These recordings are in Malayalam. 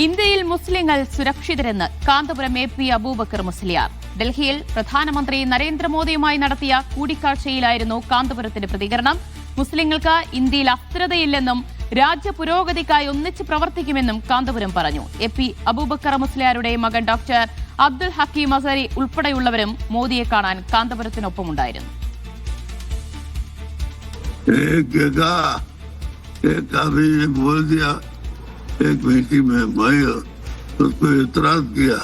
ഇന്ത്യയിൽ മുസ്ലിങ്ങൾ സുരക്ഷിതരെന്ന് കാന്തപുരം എ പി അബൂബക്കർ മുസ്ലിയാർ ഡൽഹിയിൽ പ്രധാനമന്ത്രി നരേന്ദ്രമോദിയുമായി നടത്തിയ കൂടിക്കാഴ്ചയിലായിരുന്നു കാന്തപുരത്തിന്റെ പ്രതികരണം മുസ്ലിങ്ങൾക്ക് ഇന്ത്യയിൽ അസ്ഥിരതയില്ലെന്നും രാജ്യ പുരോഗതിക്കായി ഒന്നിച്ച് പ്രവർത്തിക്കുമെന്നും കാന്തപുരം പറഞ്ഞു എ പി അബൂബക്കർ മുസ്ലിയാരുടെ മകൻ ഡോക്ടർ അബ്ദുൽ ഹക്കീം അസരി ഉൾപ്പെടെയുള്ളവരും മോദിയെ കാണാൻ കാന്തപുരത്തിനൊപ്പമുണ്ടായിരുന്നു एक जगह एक आदमी ने बोल दिया एक मीटिंग में मैं उसको इतराज किया।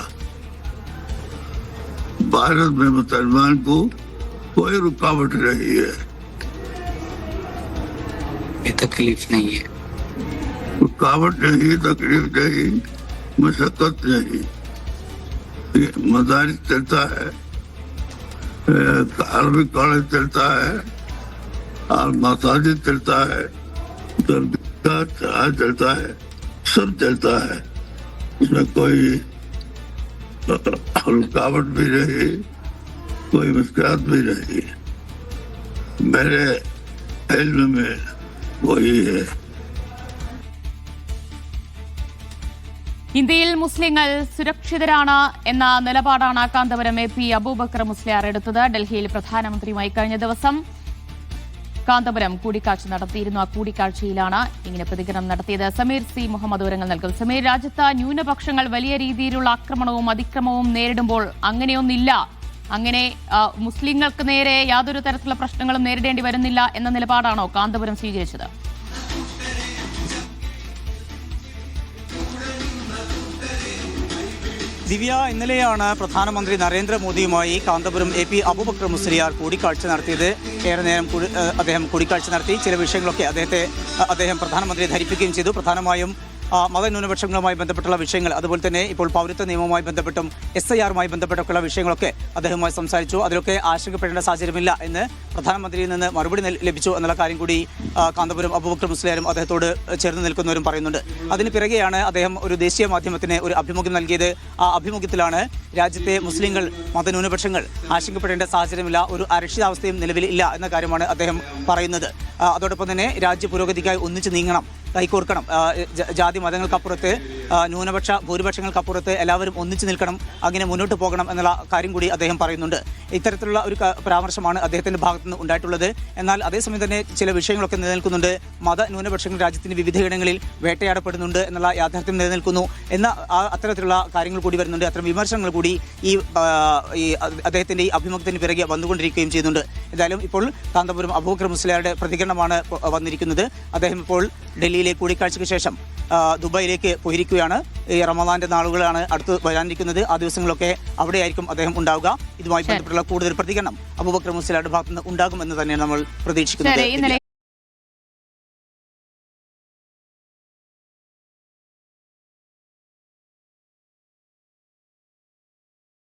भारत में मुसलमान को कोई रुकावट नहीं है। तकलीफ़ नहीं है। रुकावट नहीं तकलीफ़ नहीं मशक्कत नहीं। ये मदारिस चलता है अरबिक कॉलेज चलता है और मसाजिद चलता है दरगाह चलता है। सब चलता है इसमें कोई रुकावट भी नहीं कोई मुश्किल भी नहीं मेरे इल्म में वही है ഇന്ത്യയിൽ മുസ്ലിങ്ങൾ സുരക്ഷിതരാണ് എന്ന നിലപാടാണ് കാന്തപുരം എ പി അബൂബക്കർ മുസ്ലിയാർ എടുത്തത് ഡൽഹിയിൽ പ്രധാനമന്ത്രിയുമായി കഴിഞ്ഞ ദിവസം കാന്തപുരം കൂടിക്കാഴ്ച നടത്തിയിരുന്നു. ആ കൂടിക്കാഴ്ചയിലാണ് ഇങ്ങനെ പ്രതികരണം നടത്തിയത്. സമീർ സി മുഹമ്മദ് വിവരങ്ങൾ നൽകും. സമീർ രാജ്യത്ത് ന്യൂനപക്ഷങ്ങൾ വലിയ രീതിയിലുള്ള ആക്രമണവും അതിക്രമവും നേരിടുമ്പോൾ അങ്ങനെയൊന്നില്ല അങ്ങനെ മുസ്ലിങ്ങൾക്ക് നേരെ യാതൊരു തരത്തിലുള്ള പ്രശ്നങ്ങളും നേരിടേണ്ടി വരുന്നില്ല എന്ന നിലപാടാണോ കാന്തപുരം സ്വീകരിച്ചത്? ദിവ്യ ഇന്നലെയാണ് പ്രധാനമന്ത്രി നരേന്ദ്രമോദിയുമായി കാന്തപുരം എ പി അബൂബക്കർ മുസ്ലിയാർ കൂടിക്കാഴ്ച നടത്തിയത്. ഏറെ നേരം അദ്ദേഹം കൂടിക്കാഴ്ച നടത്തി. ചില വിഷയങ്ങളൊക്കെ അദ്ദേഹത്തെ അദ്ദേഹം പ്രധാനമന്ത്രിയെ ധരിപ്പിക്കുകയും ചെയ്തു. പ്രധാനമായും മതന്യൂനപക്ഷങ്ങളുമായി ബന്ധപ്പെട്ടുള്ള വിഷയങ്ങൾ അതുപോലെ തന്നെ ഇപ്പോൾ പൗരത്വ നിയമവുമായി ബന്ധപ്പെട്ടും എസ് ഐ ആറുമായി ബന്ധപ്പെട്ടൊക്കെയുള്ള വിഷയങ്ങളൊക്കെ അദ്ദേഹവുമായി സംസാരിച്ചു. അതിലൊക്കെ ആശങ്കപ്പെടേണ്ട സാഹചര്യമില്ല എന്ന് പ്രധാനമന്ത്രിയിൽ നിന്ന് മറുപടി ലഭിച്ചു എന്നുള്ള കാര്യം കൂടി കാന്തപുരം അബൂബക്കർ മുസ്ലിയാരും അദ്ദേഹത്തോട് ചേർന്ന് നിൽക്കുന്നവരും പറയുന്നുണ്ട്. അതിന് പിറകെയാണ് അദ്ദേഹം ഒരു ദേശീയ മാധ്യമത്തിന് ഒരു അഭിമുഖം നൽകിയത്. ആ അഭിമുഖത്തിലാണ് രാജ്യത്തെ മുസ്ലിങ്ങൾ മതന്യൂനപക്ഷങ്ങൾ ആശങ്കപ്പെടേണ്ട സാഹചര്യമില്ല ഒരു അരക്ഷിതാവസ്ഥയും നിലവിലില്ല എന്ന കാര്യമാണ് അദ്ദേഹം പറയുന്നത്. അതോടൊപ്പം തന്നെ രാജ്യ പുരോഗതിക്കായി ഒന്നിച്ചു നീങ്ങണം. കൈകോർക്കണം. ജാതി മതങ്ങൾക്കപ്പുറത്ത് ന്യൂനപക്ഷ ഭൂരിപക്ഷങ്ങൾക്കപ്പുറത്ത് എല്ലാവരും ഒന്നിച്ചു നിൽക്കണം അങ്ങനെ മുന്നോട്ട് പോകണം എന്നുള്ള കാര്യം കൂടി അദ്ദേഹം പറയുന്നുണ്ട്. ഇത്തരത്തിലുള്ള ഒരു പരാമർശമാണ് അദ്ദേഹത്തിന്റെ ഭാഗത്തുനിന്ന് ഉണ്ടായിട്ടുള്ളത്. എന്നാൽ അതേസമയം തന്നെ ചില വിഷയങ്ങളൊക്കെ നിലനിൽക്കുന്നുണ്ട്. മത ന്യൂനപക്ഷങ്ങൾ രാജ്യത്തിന്റെ വിവിധയിടങ്ങളിൽ വേട്ടയാടപ്പെടുന്നുണ്ട് എന്നുള്ള യാഥാർത്ഥ്യം നിലനിൽക്കുന്നു എന്ന അത്തരത്തിലുള്ള കാര്യങ്ങൾ കൂടി വരുന്നുണ്ട്. അത്തരം വിമർശനങ്ങൾ കൂടി ഈ അദ്ദേഹത്തിന്റെ ഈ അഭിമുഖത്തിന് പിറകെ വന്നുകൊണ്ടിരിക്കുകയും ചെയ്യുന്നുണ്ട്. എന്തായാലും ഇപ്പോൾ കാന്തപുരം അബൂബക്കർ മുസ്ലിയാരുടെ പ്രതികരണമാണ് വന്നിരിക്കുന്നത്. അദ്ദേഹം ഇപ്പോൾ ഡൽഹിയിലെ കൂടിക്കാഴ്ചയ്ക്ക് ശേഷം ദുബായിലേക്ക് പോയിരിക്കുകയാണ്. ഈ റമദാന്റെ നാളുകളാണ് അടുത്ത് വരാനിരിക്കുന്നത്. ആ ദിവസങ്ങളൊക്കെ അവിടെയായിരിക്കും അദ്ദേഹം ഉണ്ടാവുക. ഇതുമായി ബന്ധപ്പെട്ടുള്ള കൂടുതൽ പ്രതികരണം അബൂബക്കർ മുസ്ലിയാരുടെ ഭാഗത്തുനിന്ന് ഉണ്ടാകുമെന്ന് തന്നെയാണ് നമ്മൾ പ്രതീക്ഷിക്കുന്നത്.